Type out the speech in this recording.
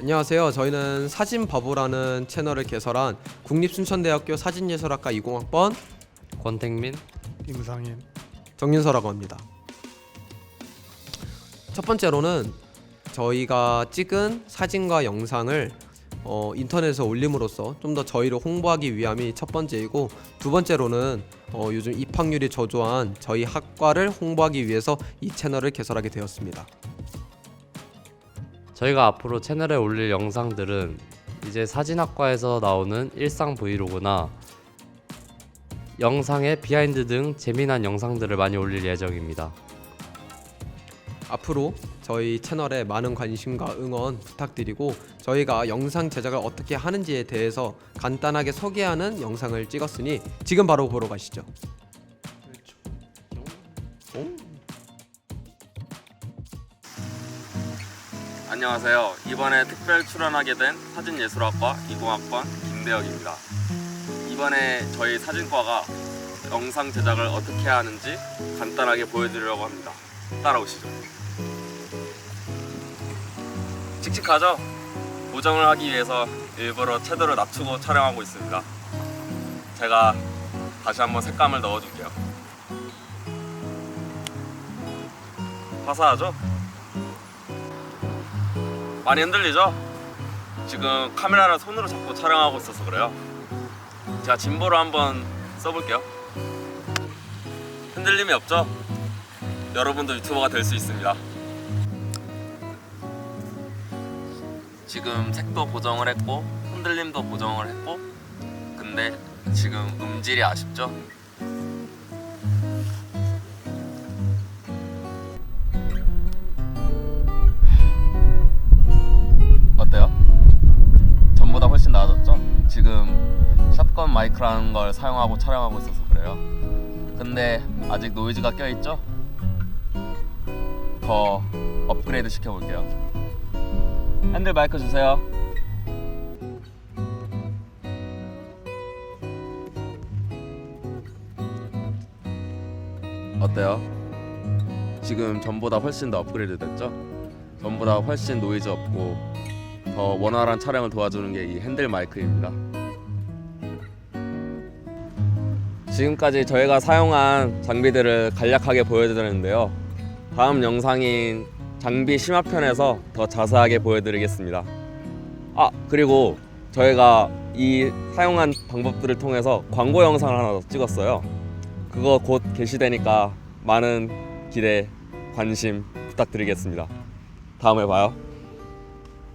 안녕하세요. 저희는 사진바보라는 채널을 개설한 국립순천대학교 사진예술학과 20학번 권택민 임상인 정윤서라고 합니다. 첫 번째로는 저희가 찍은 사진과 영상을 어, 인터넷에 올림으로써 좀 더 저희를 홍보하기 위함이 첫 번째이고 두 번째로는 어, 요즘 입학률이 저조한 저희 학과를 홍보하기 위해서 이 채널을 개설하게 되었습니다. 저희가 앞으로 채널에 올릴 영상들은 이제 사진학과에서 나오는 일상 브이로그나 영상의 비하인드 등 재미난 영상들을 많이 올릴 예정입니다. 앞으로 저희 채널에 많은 관심과 응원 부탁드리고 저희가 영상 제작을 어떻게 하는지에 대해서 간단하게 소개하는 영상을 찍었으니 지금 바로 보러 가시죠. 안녕하세요. 이번에 특별 출연하게 된 사진예술학과 20학번 김대혁입니다. 이번에 저희 사진과가 영상 제작을 어떻게 하는지 간단하게 보여드리려고 합니다. 따라오시죠. 칙칙하죠? 보정을 하기 위해서 일부러 채도를 낮추고 촬영하고 있습니다. 제가 다시 한번 색감을 넣어줄게요. 화사하죠? 많이 흔들리죠? 지금 카메라를 손으로 잡고 촬영하고 있어서 그래요. 제가 진보를 한번 써볼게요. 흔들림이 없죠? 여러분도 유튜버가 될 수 있습니다. 지금 색도 보정을 했고 흔들림도 보정을 했고 근데 지금 음질이 아쉽죠? 지금 샷건 마이크라는 걸 사용하고 촬영하고 있어서 그래요. 근데 아직 노이즈가 껴있죠? 더 업그레이드 시켜볼게요. 핸들 마이크 주세요. 어때요? 지금 전보다 훨씬 더 업그레이드 됐죠? 전보다 훨씬 노이즈 없고 더 원활한 촬영을 도와주는 게 이 핸들 마이크입니다. 지금까지 저희가 사용한 장비들을 간략하게 보여드렸는데요. 다음 영상인 장비 심화편에서 더 자세하게 보여드리겠습니다. 아 그리고 저희가 이 사용한 방법들을 통해서 광고 영상을 하나 더 찍었어요. 그거 곧 게시되니까 많은 기대, 관심 부탁드리겠습니다. 다음에 봐요.